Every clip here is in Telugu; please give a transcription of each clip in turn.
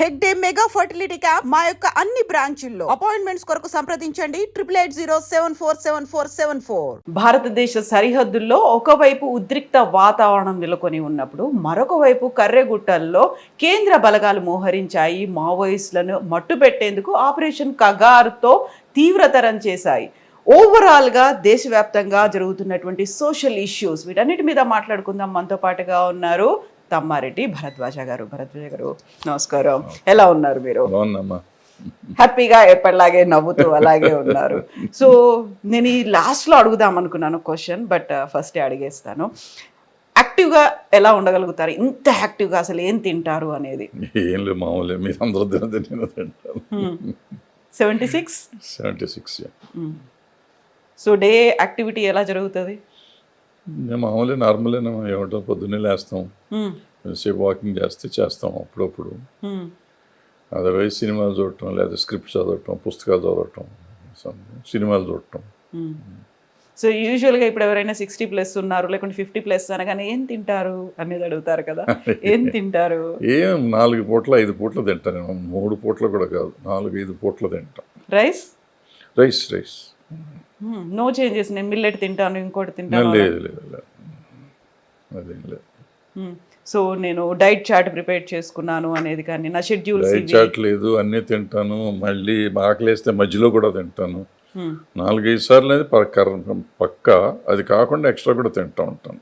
హెగ్డే మెగా ఫర్టిలిటీ క్యాంప్ మా యొక్క అన్ని బ్రాంచుల్లో. అపాయింట్మెంట్స్ కొరకు సంప్రదించండి. Triple eight zero seven four seven four seven four భారతదేశ సరిహద్దుల్లో ఒకవైపు ఉద్రిక్త వాతావరణం నెలకొని ఉన్నప్పుడు మరొక వైపు కర్రెగుట్టల్లో కేంద్ర బలగాలు మోహరించాయి. మావోయిస్టులను మట్టుపెట్టేందుకు ఆపరేషన్ కగారుతో తీవ్రతరం చేశాయి. ఓవరాల్గా దేశవ్యాప్తంగా జరుగుతున్నటువంటి సోషల్ ఇష్యూస్ వీటన్నిటి మీద మాట్లాడుకుందాం. మనతో పాటుగా ఉన్నారు తమ్మారెడ్డి భరద్వాజ గారు. భరద్వాజ గారు నమస్కారం. ఎలా ఉన్నారు మీరు? హ్యాపీగా ఎప్పటిలాగే నవ్వుతూ అలాగే ఉన్నారు. సో నేను ఈ లాస్ట్లో అడుగుదాం అనుకున్నాను క్వశ్చన్ బట్ ఫస్ట్ అడిగేస్తాను. యాక్టివ్గా ఎలా ఉండగలుగుతారు? ఇంత యాక్టివ్గా అసలు ఏం తింటారు అనేది? ఏం లేదు మామూలే. మీరు అందరూ తింటాను. Seventy six seventy six so day activity ఎలా జరుగుతుంది? మామూలే నార్మలేనా ఏమంటాం పొద్దున్నే లేస్తాం. సేపు వాకింగ్ చేస్తే చేస్తాం అప్పుడప్పుడు. అదర్వైజ్ సినిమాలు చూడటం లేదా స్క్రిప్ట్ చదవటం పుస్తకాలు చదవటం సినిమాలు చూడటం. సో యూజువల్గా ఇప్పుడు ఎవరైనా సిక్స్టీ ప్లస్ ఉన్నారు లేకుంటే ఫిఫ్టీ ప్లస్ అనగానే ఏం తింటారు అనేది అడుగుతారు కదా. ఏం తింటారు? ఏం నాలుగు పూట్ల ఐదు పూట్ల తింటాను మూడు పూట్ల కూడా కాదు నాలుగు ఐదు పూట్ల తింటాం. Rice? Rice rice. No changes నేను మిల్లెట్ తింటాను ఇంకోటి తింటాను లేదు లేదు లేదు. అదేం లేదు. సో నేను డైట్ చార్ట్ ప్రిపేర్ చేసుకున్నాను అనేది కానీ నా షెడ్యూల్స్ డైట్ చాట్ లేదు అన్నీ తింటాను. మళ్ళీ ఆకలేస్తే మధ్యలో కూడా తింటాను. నాలుగైదు సార్లు అనేది పక్క పక్క. అది కాకుండా ఎక్స్ట్రా కూడా తింటా ఉంటాను.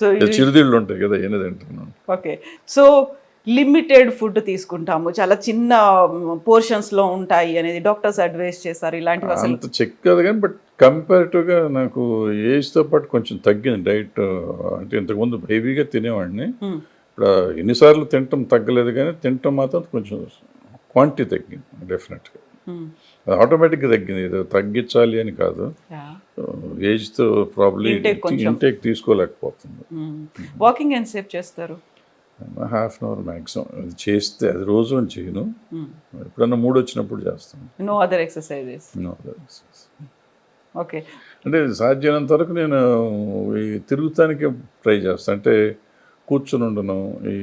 సో చిరుదిళ్ళు ఉంటాయి కదా ఏమి తింటాను. ఓకే సో లిమిటెడ్ ఫుడ్ తీసుకుంటాము చాలా చిన్న పోర్షన్స్లో ఉంటాయి అనేది డాక్టర్స్ అడ్వైస్ చేస్తారు ఇలాంటివి అసలు అంత చెక్ కాదు కానీ బట్ కంపారిటివ్గా నాకు ఏజ్తో పాటు కొంచెం తగ్గింది డైట్ అంటే ఇంతకుముందు హెవీగా తినేవాడిని. ఇప్పుడు ఎన్నిసార్లు తినటం తగ్గలేదు కానీ తినటం మాత్రం కొంచెం క్వాంటిటీ తగ్గింది డెఫినెట్గా Hmm. అది ఆటోమేటిక్గా తగ్గింది ఏదో తగ్గించాలి అని కాదు. ఏజ్తో ప్రాబ్లీ. ఇంటేక్ తీసుకోలేకపోతుంది. వాకింగ్ ఎంతసేపు చేస్తారు హాఫ్ అన్ అవర్ మ్యాక్సిమం అది చేస్తే అది రోజు అని చేయను. Hmm. ఎప్పుడన్నా మూడు వచ్చినప్పుడు చేస్తాను. No other exercises No other exercise. Okay అంటే సాధ్యమైనంత వరకు నేను ఈ తిరుగుతానికి ట్రై చేస్తాను. అంటే కూర్చుని ఉండను. ఈ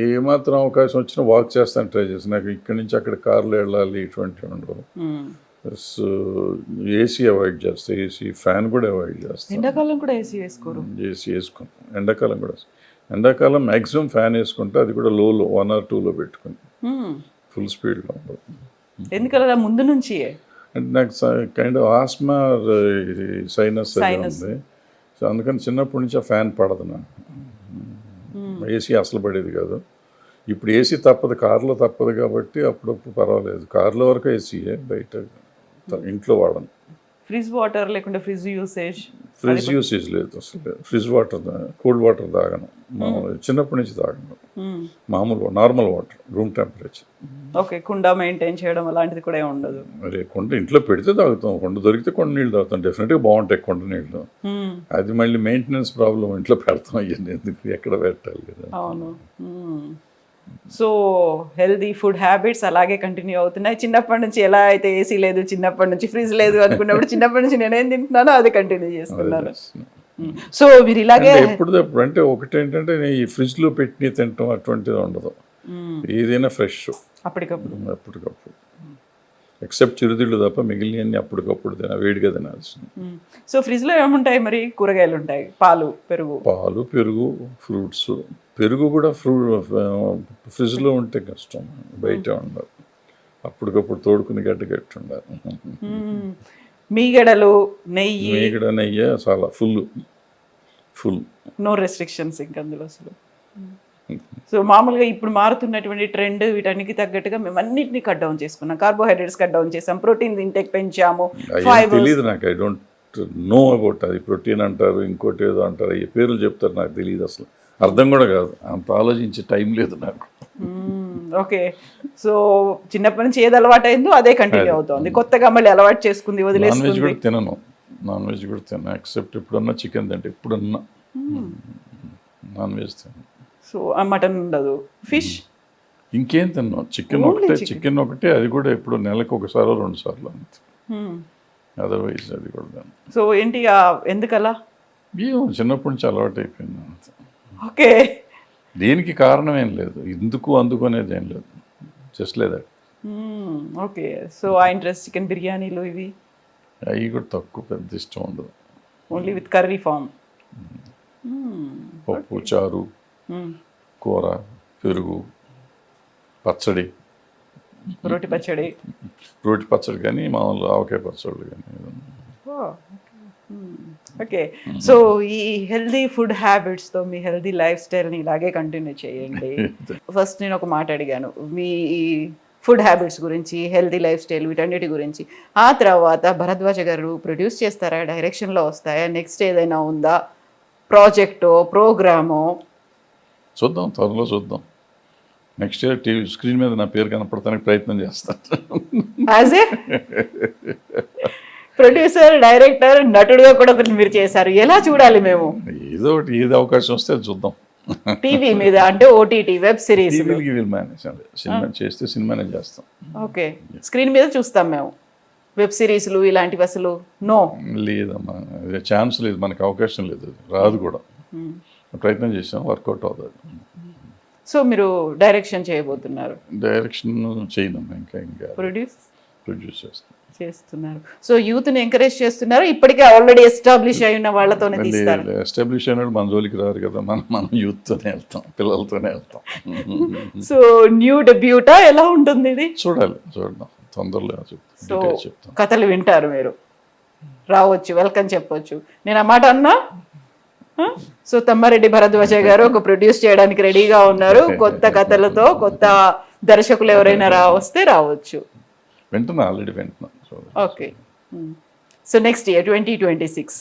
ఏమాత్రం అవకాశం వచ్చినా వాక్ చేస్తాను ట్రై చేస్తాను. నాకు ఇక్కడి నుంచి అక్కడ కార్లో వెళ్ళాలి ఇటువంటివి ఉండవు. ప్లస్ ఏసీ అవాయిడ్ చేస్తా. ఏసీ ఫ్యాన్ కూడా అవాయిడ్ చేస్తాను ఎండాకాలం కూడా ఏసీ వేసుకోరు. ఏసీ వేసుకుని. ఎండాకాలం కూడా ఎండాకాలం మ్యాక్సిమం ఫ్యాన్ వేసుకుంటే అది కూడా లోలో వన్ ఆర్ టూలో పెట్టుకుని Hmm. ఫుల్ స్పీడ్లో ఎందుకలా? ముందు నుంచి? అంటే నాకు కైండ్ ఆఫ్ ఆస్మా సైనస్. ఉంది. సో అందుకని చిన్నప్పటి నుంచి ఆ ఫ్యాన్ పడదు నాకు. ఏసీ అసలు పడేది కాదు. ఇప్పుడు ఏసీ తప్పదు కార్లో తప్పదు కాబట్టి అప్పుడప్పుడు పర్వాలేదు. కార్లో వరకు ఏసీయే బయట ఇంట్లో వాడను. ఫ్రిజ్ వాటర్ లేకుంటే ఫ్రిజ్ యూసేజ్? ఫ్రిడ్జ్ యూసేజ్ లేదు అసలు. ఫ్రిడ్జ్ వాటర్ కూల్డ్ వాటర్ తాగను. మామూలు చిన్నప్పటి నుంచి తాగను. మామూలు normal water room temperature. Okay కుండ మెయింటైన్ చేయడం అలాంటిది కూడా ఉండదు. మరి కొండ ఇంట్లో పెడితే తాగుతాం. కొండ దొరికితే కొండ నీళ్ళు తాగుతాం. డెఫినెట్గా బాగుంటాయి కొండ నీళ్ళు. అది మళ్ళీ మెయింటెనెన్స్ ప్రాబ్లం ఇంట్లో పెడతాం. ఎందుకు? ఎక్కడ పెట్టాలి కదా? అవును. సో హెల్దీ ఫుడ్ హ్యాబిట్స్ అలాగే కంటిన్యూ అవుతున్నాయి. చిన్నప్పటి నుంచి ఎలా అయితే ఏసీ లేదు చిన్నప్పటి నుంచి ఫ్రిజ్ లేదు అనుకున్నప్పుడు చిన్నప్పటి నుంచి నేనేం తింటున్నానో అది కంటిన్యూ చేస్తున్నాను. సో మీరు ఇలాగే ఎప్పుడు అంటే ఒకటి ఏంటంటే నేను ఈ ఫ్రిడ్జ్లో పెట్టి తినటం అటువంటిది ఉండదు. ఏదైనా ఫ్రెష్ అప్పటికప్పుడు. అప్పటికప్పుడు. ఎక్సెప్ట్ చిరుతిళ్ళు తప్ప మిగిలినవన్నీ అప్పటికప్పుడు తిన వేడిగా తినాల్సింది. సో ఫ్రిడ్జ్లో ఏముంటాయి మరి? కూరగాయలు ఉంటాయి పాలు పెరుగు. పాలు పెరుగు ఫ్రూట్స్. పెరుగు కూడా ఫ్రూ ఫ్రిడ్జ్లో ఉంటే కష్టం. బయట ఉండదు అప్పటికప్పుడు తోడుకుని గడ్డ గట్టి ఉండాలి. మీగడలు నెయ్యి. మీగడ నెయ్యి చాలా ఫుల్. ఫుల్. నో రెస్ట్రిక్షన్స్ ఇంక అందులో అసలు. సో మామూలుగా ఇప్పుడు మారుతున్నటువంటి ట్రెండ్ వీటన్నికి తగ్గట్టుగా మేము అన్నింటినీ కట్ డౌన్ చేసుకున్నాం. కార్బోహైడ్రేట్స్ కట్ డౌన్ చేసాం. ప్రోటీన్ ఇంటెక్ పెంచాము. తెలియదు నాకు. ఐ డోంట్ నో అబౌట్ అది. ప్రోటీన్ అంటారు ఇంకోటి ఏదో అంటారు. ఈ పేర్లు చెప్తారు నాకు తెలియదు అసలు. అర్థం కూడా కాదు. అంత ఆలోచించే టైం లేదు నాకు. ఓకే సో చిన్నప్పటి నుంచి ఏది అలవాటు అయిందో అదే. కంటిన్యూ అవుతోంది. కొత్తగా మళ్ళీ అలవాటు చేసుకుంది నాన్ వెజ్ కూడా తినను. నాన్ వెజ్ కూడా తినను. ఎక్సెప్ట్ ఎప్పుడన్నా చికెన్ తింటే. ఎప్పుడన్నా. నాన్ వెజ్ తినను. సో మటన్ ఉండదు. ఫిష్? ఇంకేం తిన్నాం చికెన్ ఒకటే. చికెన్. ఒకటే అది కూడా ఎప్పుడు నెలకు ఒకసారి రెండు సార్లు అంతే. అదర్వైజ్ అది కూడా. సో ఏంటి ఎందుకలా? ఏమో చిన్నప్పటి నుంచి అలవాటు అయిపోయింది. ఓకే. దేనికి కారణం ఏం లేదు. ఎందుకు అందుకు అనేది ఏం లేదు. జస్ట్ లేదా ఓకే. సో ఆ ఇంట్రెస్ట్ చికెన్ బిర్యానీలు ఇవి? అవి కూడా తక్కువ పెద్ద ఇష్టం ఉండదు. ఓన్లీ విత్ కర్రీ ఫామ్ పప్పు చారు. కూర పెరుగు పచ్చడి. రోటి పచ్చడి. రోటి పచ్చడి కానీ మామూలు ఆవకాయ పచ్చడి కానీ. ఓకే. సో ఈ హెల్దీ ఫుడ్ హ్యాబిట్స్తో మీ హెల్దీ లైఫ్ స్టైల్ని ఇలాగే కంటిన్యూ చేయండి. ఫస్ట్ నేను ఒక మాట అడిగాను. మీ ఫుడ్ హ్యాబిట్స్ గురించి హెల్దీ లైఫ్ స్టైల్ వీటన్నిటి గురించి. ఆ తర్వాత భరద్వాజ గారు ప్రొడ్యూస్ చేస్తారా డైరెక్షన్లో వస్తాయా నెక్స్ట్ ఏదైనా ఉందా? ప్రాజెక్టో ప్రోగ్రామో? చూద్దాం త్వరలో చూద్దాం. నెక్స్ట్ ఇయర్ టీవీ స్క్రీన్ మీద నా పేరు కనపడటానికి ప్రయత్నం చేస్తాను. ప్రొడ్యూసర్ డైరెక్టర్ నటుడుగా కూడా మీరు చేశారు. ఎలా చూడాలి మేము? ఏదో ఒకటి ఏది అవకాశం వస్తే చూద్దాం. టీవీ మీద అంటే ఓటీటీ వెబ్ సిరీస్ సినిమా చేస్తే సినిమానే చేస్తాం ఓకే. స్క్రీన్ మీద చూస్తాం మేము. వెబ్ సిరీస్లు ఇలాంటివి అసలు నో లేదమ్మా ఛాన్స్ లేదు మనకు అవకాశం లేదు. రాదు కూడా. ప్రయత్నం చేసాం వర్కౌట్ అవుతుంది. సో మీరు డైరెక్షన్ చేయబోతున్నారు. డైరెక్షన్ చేయనమ్మా ఇంకా ఇంకా ప్రొడ్యూస్? ప్రొడ్యూస్ చేస్తాం. చేస్తున్నారు. సో యూత్ని ఎంకరేజ్ చేస్తున్నారు ఇప్పటికే ఆల్రెడీ ఎస్టాబ్లిష్ అయి ఉన్న వాళ్ళతోనే తీస్తారు. ఎస్టాబ్లిష్ అయినాడు మన జోలికి రారు కదా మనం మనం యూత్తోనే వెళ్తాం పిల్లలతోనే వెళ్తాం. సో న్యూ డెబ్యూటా ఎలా ఉంటుంది ఇది? చూడాలి చూద్దాం తొందరలో సో కథలు వింటారు మీరు. రావచ్చు వెల్కమ్ చెప్పొచ్చు. నేను ఆ మాట అన్నా? సో తమ్మారెడ్డి భరద్వాజ గారు ఒక ప్రొడ్యూస్ చేయడానికి రెడీగా ఉన్నారు. కొత్త కథలతో కొత్త దర్శకులు ఎవరైనా రా వస్తే రావచ్చు. వింటున్నా ఆల్రెడీ వింటున్నా. Okay. So next year twenty twenty six.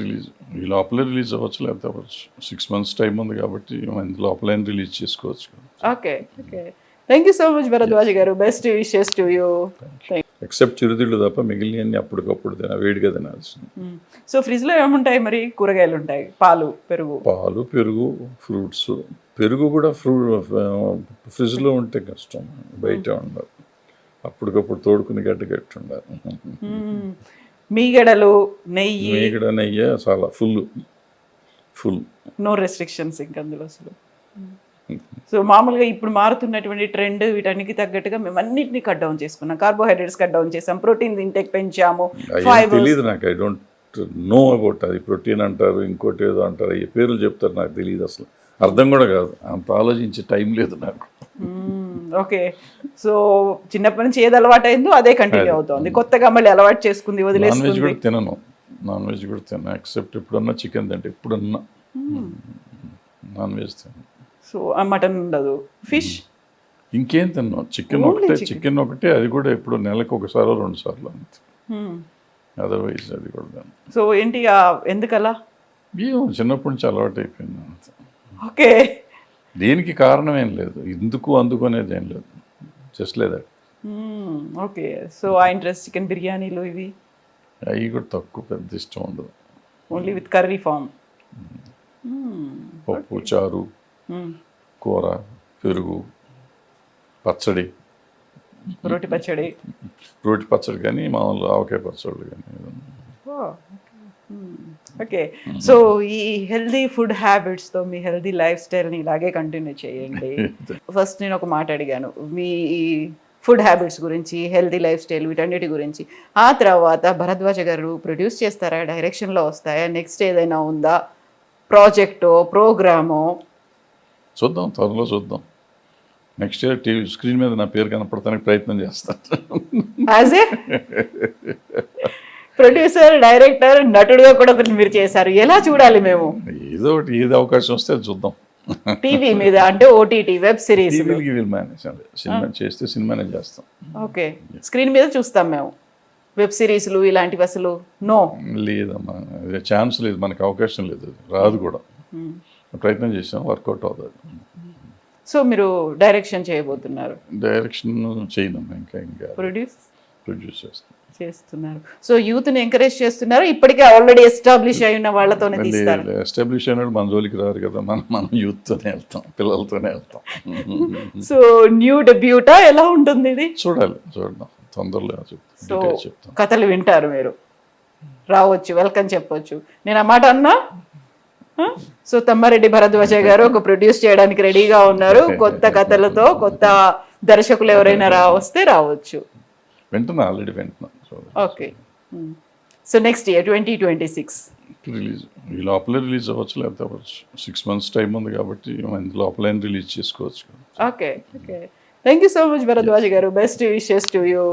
Release ఈ లోపలే రిలీజ్ అవ్వచ్చు లేకపోతే అవ్వచ్చు సిక్స్ మంత్స్ టైం ఉంది కాబట్టి మన లోపలైనా రిలీజ్ చేసుకోవచ్చు. Okay okay. Thank you so much Bharadwaj garu. Best wishes to you except చిరుతిళ్ళు తప్ప మిగిలినవన్నీ అప్పటికప్పుడు తిన వేడిగా తినాల్సింది. సో ఫ్రిడ్జ్లో ఏముంటాయి మరి? కూరగాయలు ఉంటాయి. పాలు పెరుగు. పాలు పెరుగు ఫ్రూట్స్. పెరుగు కూడా ఫ్రూ ఫ్రిడ్జ్లో ఉంటే కష్టం. బయట ఉండాలి అప్పటికప్పుడు తోడుకుని గట్టి గట్టి ఉండాలి మ్మ్. మీగడలు నెయ్యి. మీగడ నెయ్యి చాలా ఫుల్. ఫుల్. నో రెస్ట్రిక్షన్స్ ఇంక అందులో అసలు. సో మామూలుగా ఇప్పుడు మారుతున్నటువంటి ట్రెండ్ వీటన్నికి తగ్గట్టుగా మేము అన్నింటినీ కట్ డౌన్ చేసుకున్నాం. కార్బోహైడ్రేట్స్ కట్ డౌన్ చేసాం. ప్రోటీన్ ఇంటెక్ పెంచాము. తెలియదు నాకు. ఐ డోంట్ నో అబౌట్ అది. ప్రోటీన్ అంటారు ఇంకోటి ఏదో అంటారు. ఈ పేర్లు చెప్తారు నాకు తెలియదు అసలు. అర్థం కూడా కాదు. అంత ఆలోచించే టైం లేదు నాకు. ఓకే సో చిన్నప్పటి నుంచి ఏది అలవాటు అయిందో అదే. కంటిన్యూ అవుతోంది. కొత్తగా మళ్ళీ అలవాటు చేసుకుంది వదిలేసుకుంది. కూడా తినను. నాన్ వెజ్ కూడా తిన్నా. ఎక్సెప్ట్ ఎప్పుడన్నా చికెన్ తింటే. ఎప్పుడన్నా. నాన్ వెజ్ తిన్నాను సో ఆ మటన్ ఉండదు. ఫిష్ ఇంకేం తిన్నాం చికెన్ ఒకటే. చికెన్ ఒకటే అది కూడా ఎప్పుడు నెలకు ఒకసారి రెండు సార్లు అంతే. అదర్వైజ్ అది కూడా. సో ఏంటి ఎందుకలా? ఏమో చిన్నప్పటి నుంచి అలవాటు అయిపోయింది ఓకే. దేనికి కారణం ఏం లేదు. ఎందుకు అందుకు అనేది ఏం లేదు. జస్ట్ లేదా ఓకే. సో ఆ ఇంట్రెస్ట్ చికెన్ బిర్యానీలు ఇవి? అవి కూడా తక్కువ పెద్ద ఇష్టం ఉండదు. ఓన్లీ విత్ కర్రీ ఫామ్ పప్పు చారు. కూర పెరుగు పచ్చడి. రోటి పచ్చడి. రోటి పచ్చడి కానీ మామూలు ఆవకాయ పచ్చడి కానీ. ఓకే. సో ఈ హెల్దీ ఫుడ్ హ్యాబిట్స్తో మీ హెల్దీ లైఫ్ స్టైల్ని ఇలాగే కంటిన్యూ చేయండి. ఫస్ట్ నేను ఒక మాట అడిగాను. మీ ఫుడ్ హ్యాబిట్స్ గురించి హెల్దీ లైఫ్ స్టైల్ వీటన్నిటి గురించి. ఆ తర్వాత భరద్వాజ గారు ప్రొడ్యూస్ చేస్తారా డైరెక్షన్లో వస్తాయా నెక్స్ట్ ఏదైనా ఉందా? ప్రాజెక్టో ప్రోగ్రామో? చూద్దాం త్వరలో చూద్దాం. నెక్స్ట్ ఇయర్ టీవీ స్క్రీన్ మీద నా పేరు కనపడటానికి ప్రయత్నం చేస్తాను ప్రొడ్యూసర్ డైరెక్టర్ నటుడుగా కూడా ఒకటి మీరు చేశారు. ఎలా చూడాలి మేము? ఏదో ఒకటి ఏది అవకాశం వస్తే చూద్దాం. టీవీ మీద అంటే ఓటీటీ వెబ్ సిరీస్. సినిమా చేస్తే సినిమానే చేస్తాం. ఓకే. స్క్రీన్ మీద చూస్తాం మేము. వెబ్ సిరీస్లు ఇలాంటివి అసలు నో. లేదమ్మా ఛాన్స్ లేదు. మనకు అవకాశం లేదు. రాదు కూడా. ప్రయత్నం చేసాం వర్కౌట్ అవుతుంది. సో మీరు డైరెక్షన్ చేయబోతున్నారు. డైరెక్షన్ చేయనమ్మా ఇంకా ఇంకా ప్రొడ్యూస్? ప్రొడ్యూస్ చేస్తాం. చేస్తున్నారు. సో యూత్ని ఎంకరేజ్ చేస్తున్నారు ఇప్పటికే ఆల్రెడీ ఎస్టాబ్లిష్ అయి ఉన్న వాళ్ళతోనే తీస్తారు. ఎస్టాబ్లిష్ అయినాడు మన జోలికి రారు కదా మనం మనం యూత్తోనే వెళ్తాం పిల్లలతోనే వెళ్తాం. సో న్యూ డెబ్యూటా ఎలా ఉంటుంది ఇది? చూడాలి చూద్దాం తొందరలో చెప్తాం సో కథలు వింటారు మీరు. రావచ్చు వెల్కమ్ చెప్పొచ్చు. నేను ఆ మాట అన్నా? సో తమ్మారెడ్డి భరద్వాజ గారు ఒక ప్రొడ్యూస్ చేయడానికి రెడీగా ఉన్నారు. కొత్త కథలతో కొత్త దర్శకులు ఎవరైనా రా వస్తే రావచ్చు. వింటున్నా ఆల్రెడీ వింటున్నా. Okay so next year twenty twenty six release ఈ లోపలే రిలీజ్ అవ్వచ్చు లేకపోతే అవ్వచ్చు సిక్స్ మంత్స్ టైం ఉంది కాబట్టి లోపలే రిలీజ్ చేసుకోవచ్చు. Okay okay thank you so much Bharadwaj garu. Best wishes to you